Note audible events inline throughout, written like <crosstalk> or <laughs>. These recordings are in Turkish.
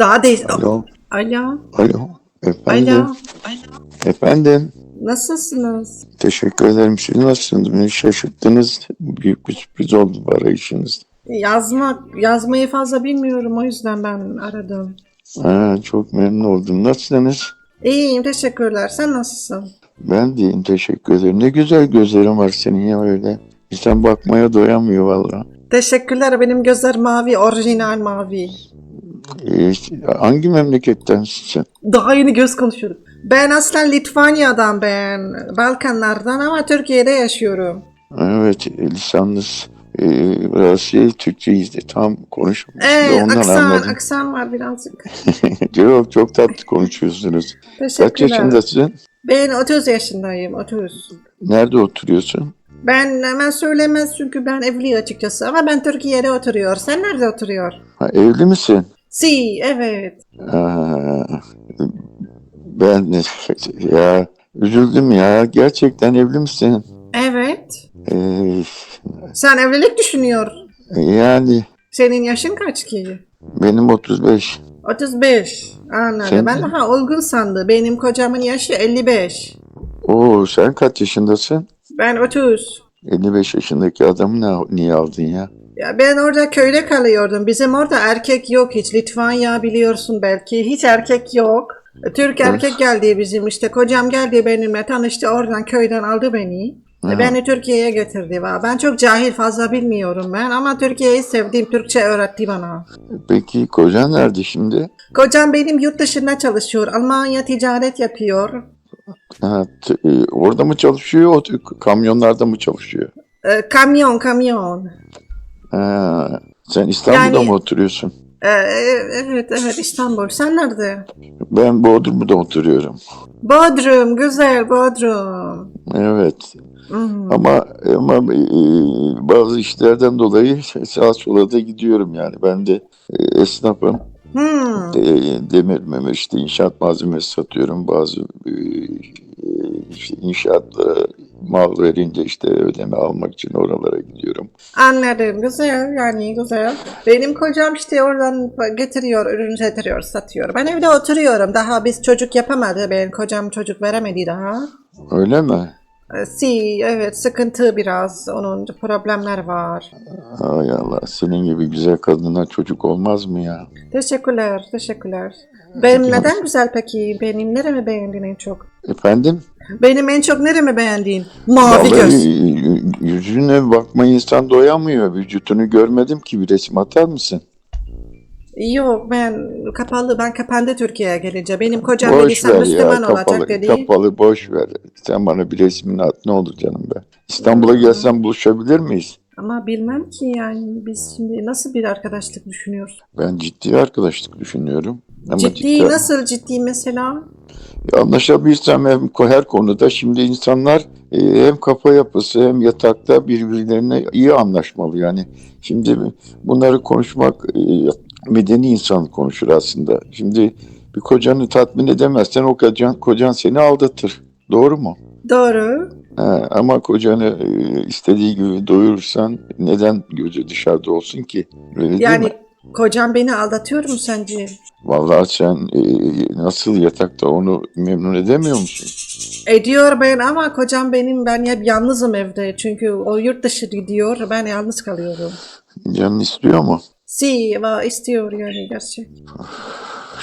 Daha değil. Alo, Alo. alo. Efendim, Alo. efendim. Nasılsınız? Teşekkür ederim. Siz nasılsınız? Beni şaşırttınız. Büyük bir sürpriz oldu bu arayışınız. Yazmak, yazmayı fazla bilmiyorum o yüzden ben aradım. Ha, çok memnun oldum. Nasılsınız? İyiyim teşekkürler. Sen nasılsın? Ben de iyiyim, teşekkür ederim. Ne güzel gözlerin var senin ya öyle. İnsan bakmaya doyamıyor valla. Teşekkürler. Benim gözler mavi, orijinal mavi. Ee, hangi memlekettensin sen? Daha yeni göz konuşuyorum. Ben aslen Litvanya'dan ben. Balkanlardan ama Türkiye'de yaşıyorum. Evet, lisanınız e, biraz şey, Türkçeyiz de tam konuşmuyoruz. Ee, Ondan aksan, anladım. aksan var birazcık. <laughs> çok, çok tatlı konuşuyorsunuz. Kaç yaşındasın? Ben 30 yaşındayım, 30. Nerede oturuyorsun? Ben hemen söylemez çünkü ben evli açıkçası ama ben Türkiye'de oturuyor. Sen nerede oturuyor? Ha, evli misin? Si, evet. Aa, ben ya üzüldüm ya. Gerçekten evli misin? Evet. Ee, Sen evlilik düşünüyor. yani Senin yaşın kaç ki? benim 35. 35. Anladım. Senin? Ben daha olgun sandı. Benim kocamın yaşı 55. Oo sen kaç yaşındasın? Ben 30. 55 yaşındaki adamı ne, niye aldın ya? Ya ben orada köyde kalıyordum. Bizim orada erkek yok hiç. Litvanya biliyorsun belki. Hiç erkek yok. Türk erkek geldi bizim işte. Kocam geldi benimle tanıştı. Oradan köyden aldı beni. Ha. Beni Türkiye'ye getirdi. Ben çok cahil fazla bilmiyorum ben ama Türkiye'yi sevdim. Türkçe öğretti bana. Peki kocan nerede şimdi? Kocam benim yurt dışında çalışıyor. Almanya ticaret yapıyor. Ha, e, orada mı çalışıyor? Kamyonlarda mı çalışıyor? Ee, kamyon kamyon. Ha, sen İstanbul'da Yani- mı oturuyorsun? Ee, evet evet İstanbul. Sen nerede? Ben Bodrum'da oturuyorum. Bodrum. Güzel Bodrum. Evet. Hmm. Ama ama e, bazı işlerden dolayı sağa sola da gidiyorum yani. Ben de e, esnafım. Hmm. De, demir memir işte inşaat malzemesi satıyorum. Bazı e, işte inşaatlara mal verince işte ödeme almak için oralara gidiyorum. Anladım. Güzel yani güzel. Benim kocam işte oradan getiriyor, ürün getiriyor, satıyor. Ben evde oturuyorum. Daha biz çocuk yapamadı. Benim kocam çocuk veremedi daha. Öyle mi? Ee, Si, evet sıkıntı biraz. Onun problemler var. Ay Allah senin gibi güzel kadına çocuk olmaz mı ya? Teşekkürler, teşekkürler. Benim neden güzel peki? Benim neremi beğendin en çok? Efendim? Benim en çok neremi beğendin? Mavi Vallahi göz. yüzüne bakma insan doyamıyor. Vücutunu görmedim ki bir resim atar mısın? Yok ben kapalı, ben kapandı Türkiye'ye gelince. Benim kocam Boş ver Müslüman ya kapalı, olacak dedi. kapalı boş ver. Sen bana bir resmini at ne olur canım be. İstanbul'a gelsen buluşabilir miyiz? Ama bilmem ki yani biz şimdi nasıl bir arkadaşlık düşünüyoruz? Ben ciddi arkadaşlık düşünüyorum. Ama Ciddi nasıl ciddi mesela? Anlaşabilsem hem her konuda şimdi insanlar e, hem kafa yapısı hem yatakta birbirlerine iyi anlaşmalı yani. Şimdi bunları konuşmak e, medeni insan konuşur aslında. Şimdi bir kocanı tatmin edemezsen o kocan, kocan seni aldatır. Doğru mu? Doğru. Ha, ama kocanı e, istediği gibi doyurursan neden gözü dışarıda olsun ki? Öyle Yani mi? kocam beni aldatıyor mu sence? Vallahi sen e, nasıl yatakta onu memnun edemiyor musun? Ediyor ben ama kocam benim ben hep yalnızım evde. Çünkü o yurt dışı gidiyor ben yalnız kalıyorum. Canın istiyor mu? Si va istiyor yani gerçek.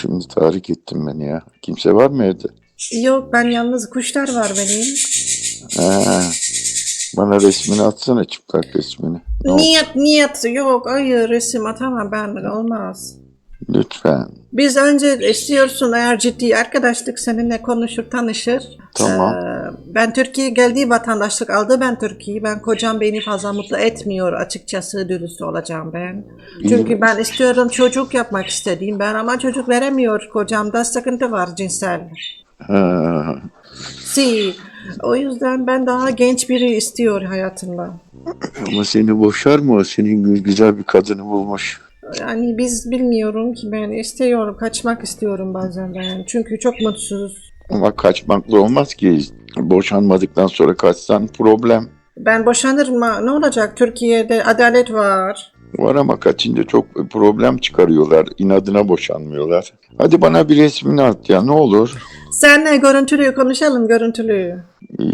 Şimdi tahrik ettin beni ya. Kimse var mı evde? Yok ben yalnız kuşlar var benim. Ha, bana resmini atsana çıplak resmini. Ne olur, Niyet niyet yok hayır resim atamam ben olmaz. Lütfen. Biz önce istiyorsun eğer ciddi arkadaşlık seninle konuşur tanışır. Tamam. Ee, ben Türkiye geldiği vatandaşlık aldı ben Türkiye. Ben kocam beni fazla mutlu etmiyor açıkçası dürüst olacağım ben. Çünkü ben istiyorum çocuk yapmak istediğim ben ama çocuk veremiyor kocamda sıkıntı var cinsel. Ha, Si. O yüzden ben daha genç biri istiyor hayatımda. ama seni boşar mı o? Senin güzel bir kadını bulmuş. Yani biz bilmiyorum ki ben istiyorum kaçmak istiyorum bazen ben. Çünkü çok mutsuz. Ama kaçmakla olmaz ki. Boşanmadıktan sonra kaçsan problem. Ben boşanırım. ha, Ne olacak? Türkiye'de adalet var. Var ama kaçınca çok problem çıkarıyorlar. inadına boşanmıyorlar. Hadi bana bir resmini at ya ne olur. Senle görüntülü konuşalım görüntülü.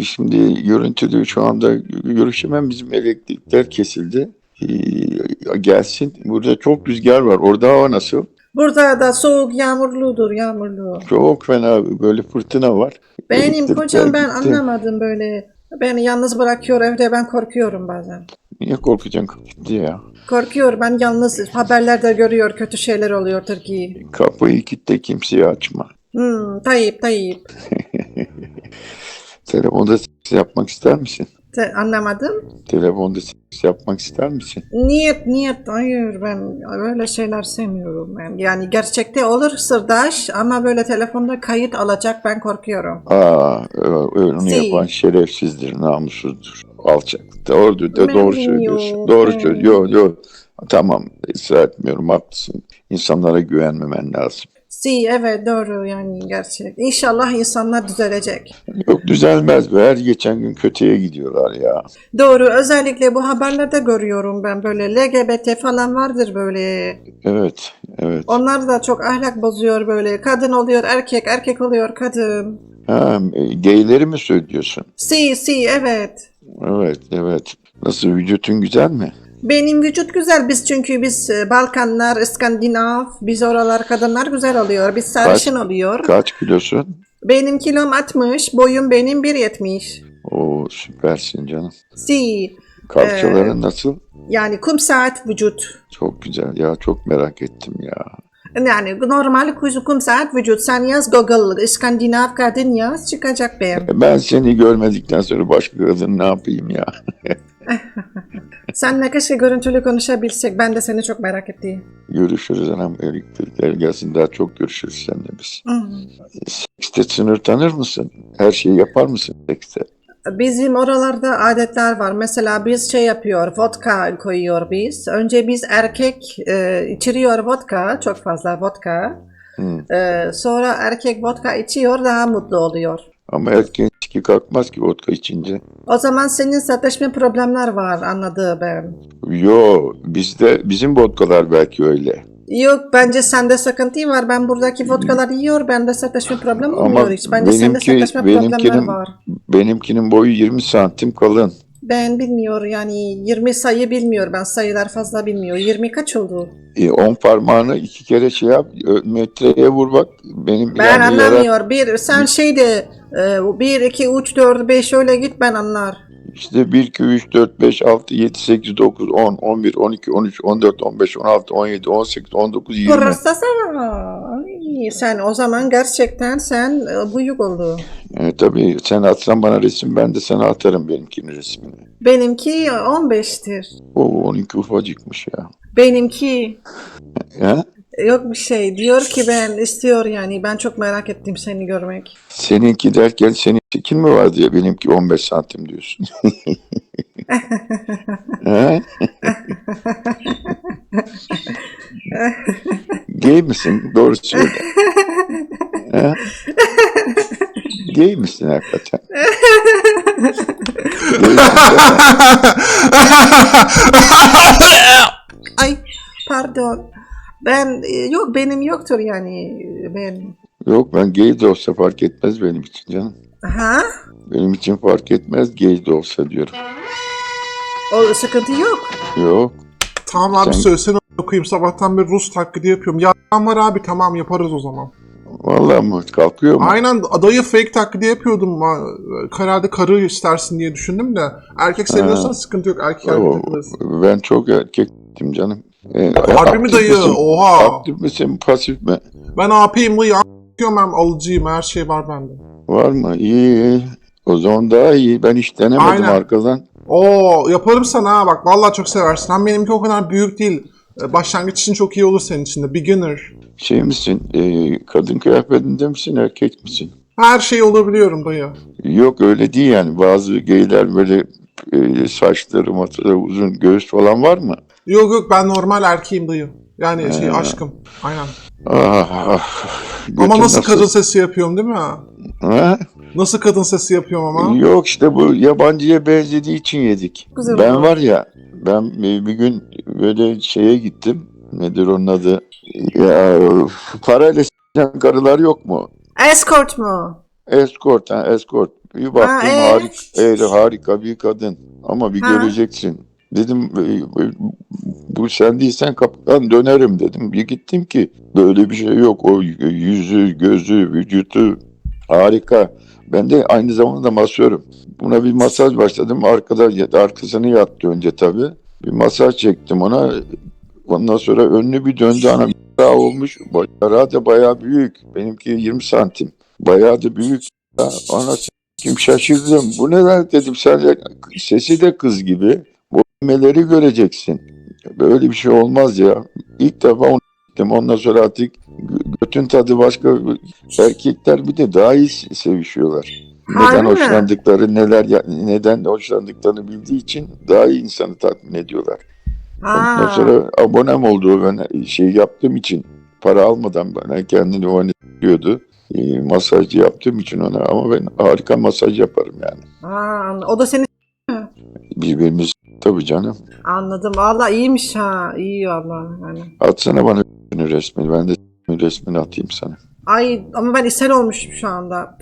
Şimdi görüntülü şu anda görüşemem. Bizim elektrikler kesildi. Ee, gelsin. Burada çok rüzgar var. Orada hava nasıl? Burada da soğuk yağmurludur yağmurlu. Çok fena böyle fırtına var. Benim Elektrikler kocam ben gitti. anlamadım böyle. Beni yalnız bırakıyor evde ben korkuyorum bazen. Niye korkacaksın gitti ya? Korkuyor ben yalnız haberlerde görüyor kötü şeyler oluyor Türkiye. Kapıyı kilitle kimseye açma. Hmm, Tayyip Tayyip. <laughs> Telefonda yapmak ister misin? Te- anlamadım. Telefonda seks yapmak ister misin? Niyet niyet hayır ben öyle şeyler sevmiyorum ben. Yani gerçekte olur sırdaş ama böyle telefonda kayıt alacak ben korkuyorum. Aa, ö- ö- onu yapan şerefsizdir, namussuzdur, alçak. Doğru, Ben doğru bilmiyorum, söylüyorsun. Doğru ben- söylüyorsun. Yok, yok. Tamam, ısrar etmiyorum, haklısın. İnsanlara güvenmemen lazım. Si evet doğru yani gerçek. İnşallah insanlar düzelecek. Yok düzelmez be. Her geçen gün kötüye gidiyorlar ya. Doğru özellikle bu haberlerde görüyorum ben böyle LGBT falan vardır böyle. Evet, evet. Onlar da çok ahlak bozuyor böyle. Kadın oluyor erkek, erkek oluyor kadın. Ha, e, geyleri mi söylüyorsun? Si si evet. Evet, evet. Nasıl vücutun güzel mi? Benim vücut güzel biz çünkü biz e, Balkanlar, İskandinav, biz oralar kadınlar güzel oluyor. Biz sarışın oluyor. Kaç kilosun? Benim kilom 60, boyum benim 1.70. Oo süpersin canım. Si Kalçaların Ee, nasıl? yani kum saat vücut. Çok güzel ya çok merak ettim ya. Yani normal kum saat vücut. Sen yaz Google İskandinav kadın yaz çıkacak benim. Ben seni görmedikten sonra başka kadın ne yapayım ya? <laughs> Senle keşke görüntülü konuşabilsek. Ben de seni çok merak ettim. Görüşürüz anam. Elektrikler gelsin daha çok görüşürüz seninle biz. Sekste sınır tanır mısın? Her şeyi yapar mısın sekste? Bizim oralarda adetler var. Mesela biz şey yapıyor, vodka koyuyor biz. Önce biz erkek e, içiriyor vodka, çok fazla vodka. Hı. E, sonra erkek vodka içiyor, daha mutlu oluyor. Ama erkeğin içki kalkmaz ki vodka içince. O zaman senin satışma problemler var anladım ben. Yo bizde bizim vodkalar belki öyle. Yok bence sende sıkıntı var. Ben buradaki vodkalar yiyor, bende satışma problem Ama olmuyor hiç. Bence sende benimki- satışma problemler benimkinin- var. Benimkinin boyu 20 santim kalın. Ben bilmiyor yani 20 sayı bilmiyor ben sayılar fazla bilmiyor. 20 kaç oldu? E, on parmağını iki kere şey yap, ö- metreye vur bak. Benim Ben yani anlamıyor. Bir sen şeyde 1 2 3 4 5 öyle git ben anlar. İşte 1, 2, 3, 4, 5, 6, 7, 8, 9, 10, 11, 12, 13, 14, 15, 16, 17, 18, 19, 20. Burası Ay, sen o zaman gerçekten sen e, büyük oldu. E, tabii sen atsan bana resim ben de sana atarım benimkinin resmini. Benimki 15'tir. O onunki ufacıkmış ya. Benimki Ha? yok bir şey. Diyor ki ben istiyor yani. Ben çok merak ettim seni görmek. Seninki derken senin çekin mi var diye benimki 15 santim diyorsun. <laughs> <laughs> Gay misin? Doğru söyle. <laughs> Gay misin hakikaten? <laughs> Ay pardon. Ben e, yok benim yoktur yani ben. Yok ben gay de olsa fark etmez benim için canım. Ha? Benim için fark etmez gay de olsa diyorum. O sıkıntı yok. Yok. Tamam abi Sen- söylesene okuyayım sabahtan bir Rus taklidi yapıyorum. Ya var abi tamam yaparız o zaman. Vallahi mı? Kalkıyor mu? Aynen adayı fake taklidi yapıyordum. Ha, Herhalde karı istersin diye düşündüm de. Erkek seviyorsan Ha. sıkıntı yok. Erkek erkek ben çok erkektim canım. E, Harbi mi dayı? misin? Oha. Aktif misin, pasif mi? Ben AP'yim mı ya? Hem alıcıyım her şey var bende. Var mı? İyi, iyi. O zaman daha iyi. Ben hiç denemedim Aynen. arkadan. Oo yaparım sana ha bak vallahi çok seversin. Hem benimki o kadar büyük değil. Ee, Başlangıç için çok iyi olur senin için de. Beginner. Şey misin? e, kadın kıyafetinde misin, erkek misin? Her şeyi olabiliyorum dayı. Yok öyle değil yani. Bazı geyler böyle e, saçları, matları uzun göğüs falan var mı? Yok yok ben normal erkeğim dayı. Yani şey Ha. aşkım. Aynen. Ah, ah. Ama nasıl kadın sesi yapıyorum değil mi? Ha? Nasıl kadın sesi yapıyorum ama? Yok işte bu yabancıya benzediği için yedik. Güzel ben oldu. var ya ben bir gün böyle şeye gittim. Nedir onun adı? Ya, parayla s**en karılar yok mu? Escort mu? Escort, ha, escort. Bir baktım Ha, ee? harika, öyle harika bir kadın. Ama bir Ha. göreceksin. Dedim e, e, bu sen değilsen kapıdan dönerim dedim. Bir gittim ki böyle bir şey yok. O yüzü, gözü, vücudu harika. Ben de aynı zamanda masörum. Buna bir masaj başladım. Arkada arkasını yattı önce tabii. Bir masaj çektim ona. Ondan sonra önünü bir döndü ana daha olmuş. Bayağı da bayağı büyük. Benimki 20 santim. Bayağı da büyük. Ya, ana kim şaşırdım. Bu ne lan dedim sen sesi de kız gibi. Bu memeleri göreceksin. Böyle bir şey olmaz ya. İlk defa onu gittim. Ondan sonra artık gö- götün tadı başka. Erkekler bir de daha iyi se- sevişiyorlar. Harbi Neden mi? hoşlandıkları, neler neden hoşlandıklarını bildiği için daha iyi insanı tatmin ediyorlar. Ondan Ha. sonra abonem olduğu ben şey yaptığım için para almadan bana kendini oynatıyordu. E, masaj yaptığım için ona ama ben harika masaj yaparım yani. Ha, o da seni Birbirimiz tabii canım. anladım. Valla iyiymiş ha. İyi valla. Yani. Atsana bana resmini. Ben de resmini atayım sana. Ay ama ben ishal olmuşum şu anda.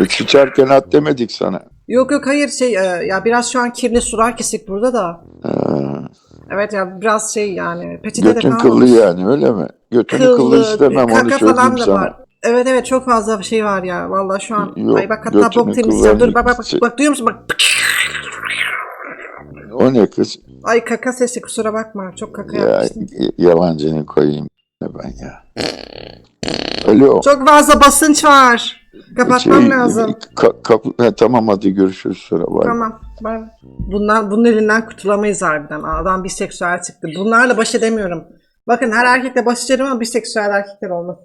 E, sıçarken at demedik sana. Yok yok hayır şey e, ya biraz şu an kirli sular kesik burada da. Ha, Evet ya biraz şey yani peçete de götün kalmamış. kıllı yani öyle mi? Götünü kıllı istemem onu söyleyeyim da sana. var. Evet evet çok fazla şey var ya. Valla şu an. Yok, Ay bak hatta bok temizleyeceğim. Dur bak bak bak, bak duyuyor musun? Bak. O ne kız? Ay kaka sesi kusura bakma. Çok kaka Ya, yapmıştım. yalancını koyayım ben ya. Alo. Çok fazla basınç var. Kapatmam Şey, lazım. ka- kapı- he, tamam hadi görüşürüz sonra. Bay. Tamam. Bay. Bundan, bunun elinden kurtulamayız harbiden. Adam biseksüel çıktı. Bunlarla baş edemiyorum. Bakın her erkekle baş ederim ama biseksüel erkekler olmaz.